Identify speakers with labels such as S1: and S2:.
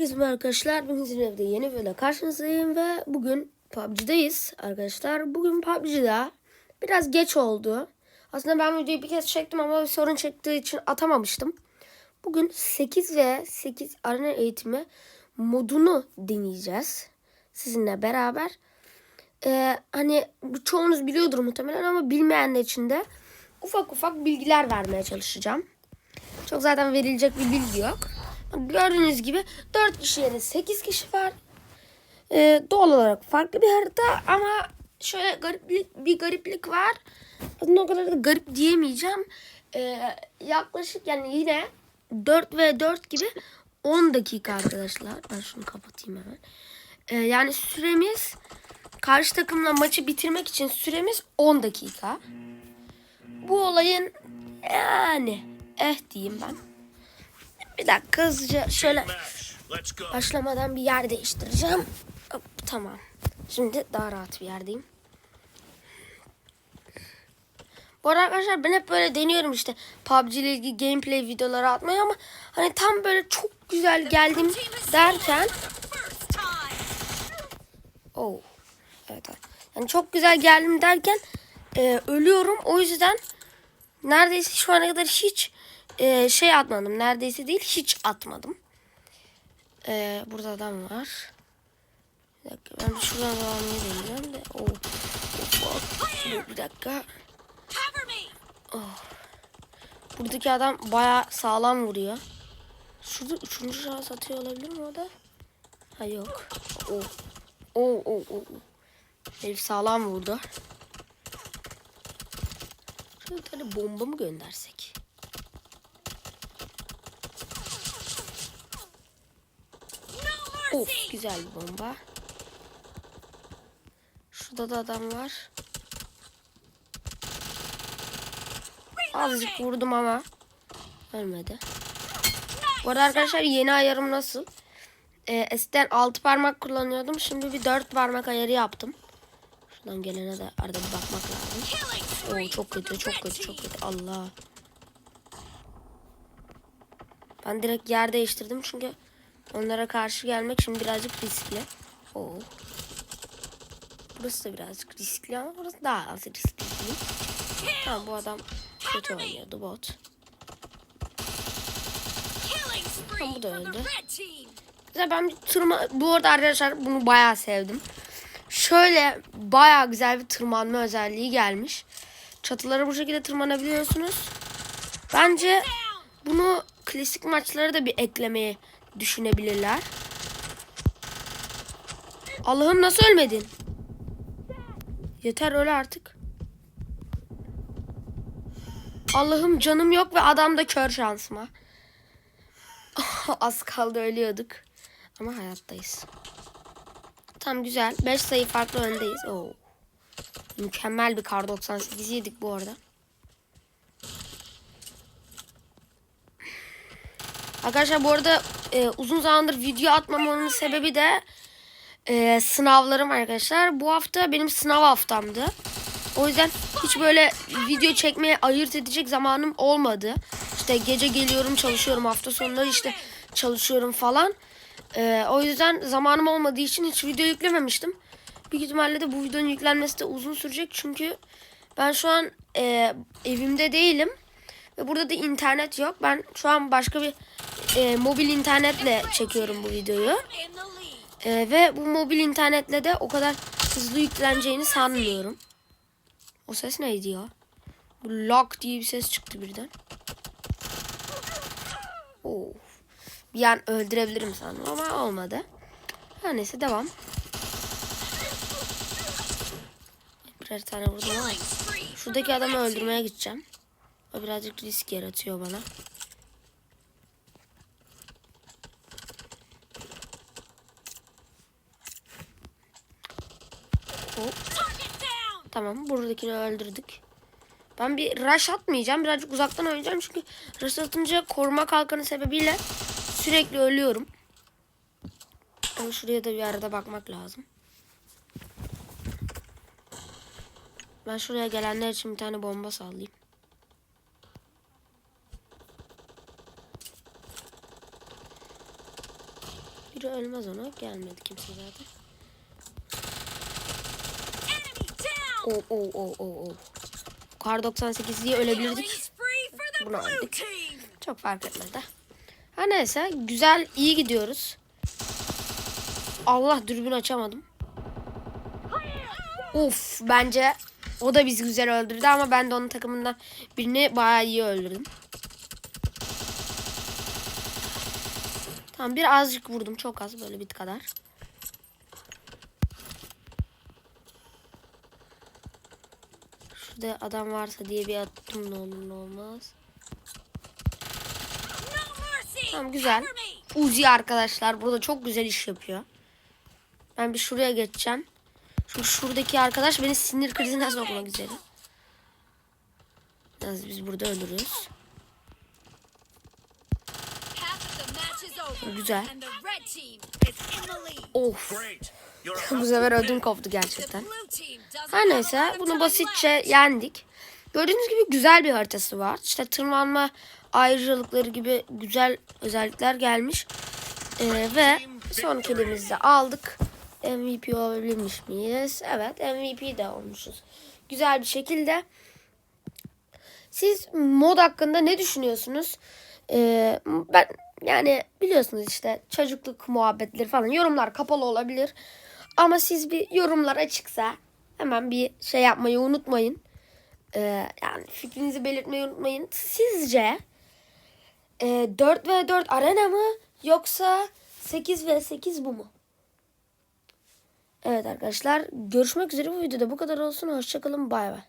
S1: Herkese arkadaşlar ben sizin evde yeni böyle karşınızdayım ve bugün PUBG'deyiz arkadaşlar. Bugün PUBG'de biraz geç oldu. Aslında ben videoyu bir kez çektim ama bir sorun çektiği için atamamıştım. Bugün 8 ve 8 arena eğitimi modunu deneyeceğiz sizinle beraber. Ee, hani çoğunuz biliyordur muhtemelen ama bilmeyenler için de ufak ufak bilgiler vermeye çalışacağım. Çok zaten verilecek bir bilgi yok. Gördüğünüz gibi 4 kişi yerine 8 kişi var. Ee, doğal olarak farklı bir harita ama şöyle gariplik, bir gariplik var. Aslında o kadar da garip diyemeyeceğim. Ee, yaklaşık yani yine 4 ve 4 gibi 10 dakika arkadaşlar. Ben şunu kapatayım hemen. Ee, yani süremiz karşı takımla maçı bitirmek için süremiz 10 dakika. Bu olayın yani eh diyeyim ben. Bir dakika hızlıca şöyle başlamadan bir yer değiştireceğim. Hop, tamam. Şimdi daha rahat bir yerdeyim. Bu arada arkadaşlar ben hep böyle deniyorum işte PUBG ile ilgili gameplay videoları atmayı ama hani tam böyle çok güzel geldim derken Oh. Evet. evet. Yani çok güzel geldim derken e, ölüyorum. O yüzden neredeyse şu ana kadar hiç e, şey atmadım. Neredeyse değil hiç atmadım. E, burada adam var. Bir dakika ben şuradan almayı deneyeceğim de. Oh. Dur, bir dakika. Buradaki adam baya sağlam vuruyor. Şurada üçüncü şans atıyor olabilir mi o da? Ha yok. Oh. Oo, oo, oo. Herif sağlam vurdu. Şöyle bir tane bomba mı göndersek? Of güzel bir bomba. Şurada da adam var. Azıcık vurdum ama ölmedi. Bu arada arkadaşlar yeni ayarım nasıl? Ee, eskiden 6 parmak kullanıyordum. Şimdi bir 4 parmak ayarı yaptım. Şuradan gelene de arada bir bakmak lazım. Oo, çok kötü, çok kötü, çok kötü. Allah. Ben direkt yer değiştirdim çünkü onlara karşı gelmek şimdi birazcık riskli. Oo. Burası da birazcık riskli ama burası daha az riskli. Tamam bu adam kötü oynuyordu bot.
S2: Tamam bu da öldü.
S1: Güzel ben bir tırma... Bu arada arkadaşlar bunu bayağı sevdim. Şöyle bayağı güzel bir tırmanma özelliği gelmiş. Çatılara bu şekilde tırmanabiliyorsunuz. Bence bunu klasik maçlara da bir eklemeyi düşünebilirler. Allah'ım nasıl ölmedin? Yeter öyle artık. Allah'ım canım yok ve adam da kör şansıma. Az kaldı ölüyorduk. Ama hayattayız. Tam güzel. 5 sayı farklı öndeyiz. Oo. Mükemmel bir kar 98 yedik bu arada. Arkadaşlar bu arada e, uzun zamandır video atmamamın sebebi de e, sınavlarım arkadaşlar. Bu hafta benim sınav haftamdı. O yüzden hiç böyle video çekmeye ayırt edecek zamanım olmadı. İşte gece geliyorum çalışıyorum hafta sonları işte çalışıyorum falan. Ee, o yüzden zamanım olmadığı için hiç video yüklememiştim. Büyük ihtimalle de bu videonun yüklenmesi de uzun sürecek çünkü ben şu an e, evimde değilim ve burada da internet yok. Ben şu an başka bir e, mobil internetle çekiyorum bu videoyu. E, ve bu mobil internetle de o kadar hızlı yükleneceğini sanmıyorum. O ses neydi ya? Lock diye bir ses çıktı birden. Oo. Bir an öldürebilirim sandım ama olmadı. Her neyse devam. Birer tane vurdum ama şuradaki adamı öldürmeye gideceğim. O birazcık risk yaratıyor bana. Hop. Tamam buradakini öldürdük. Ben bir rush atmayacağım. Birazcık uzaktan oynayacağım. Çünkü rush atınca koruma kalkanı sebebiyle sürekli ölüyorum. Ama şuraya da bir arada bakmak lazım. Ben şuraya gelenler için bir tane bomba sallayayım. biri ölmez ona. Gelmedi kimse zaten. Oo oo oo oo oo. Kar 98 diye ölebilirdik. Bunu aldık. Çok fark etmez de. Ha neyse güzel iyi gidiyoruz. Allah dürbün açamadım. Of bence o da bizi güzel öldürdü ama ben de onun takımından birini bayağı iyi öldürdüm. Tamam birazcık vurdum çok az böyle bir kadar. Şurada adam varsa diye bir attım ne olur ne olmaz. Tamam güzel. Uzi arkadaşlar burada çok güzel iş yapıyor. Ben bir şuraya geçeceğim. Şu şuradaki arkadaş beni sinir krizine sokmak üzere. Yalnız biz burada ölürüz. Güzel. Of. Bu sefer ödüm koptu gerçekten. Her neyse bunu basitçe yendik. Gördüğünüz gibi güzel bir haritası var. İşte tırmanma ayrıcalıkları gibi güzel özellikler gelmiş. Ee, ve son kilimizi de aldık. MVP olabilmiş miyiz? Evet MVP de olmuşuz. Güzel bir şekilde. Siz mod hakkında ne düşünüyorsunuz? Ee, ben yani biliyorsunuz işte çocukluk muhabbetleri falan yorumlar kapalı olabilir. Ama siz bir yorumlar açıksa hemen bir şey yapmayı unutmayın. Ee, yani fikrinizi belirtmeyi unutmayın. Sizce e, 4 v 4 arena mı yoksa 8 v 8 bu mu? Evet arkadaşlar görüşmek üzere bu videoda bu kadar olsun. Hoşçakalın bay bay.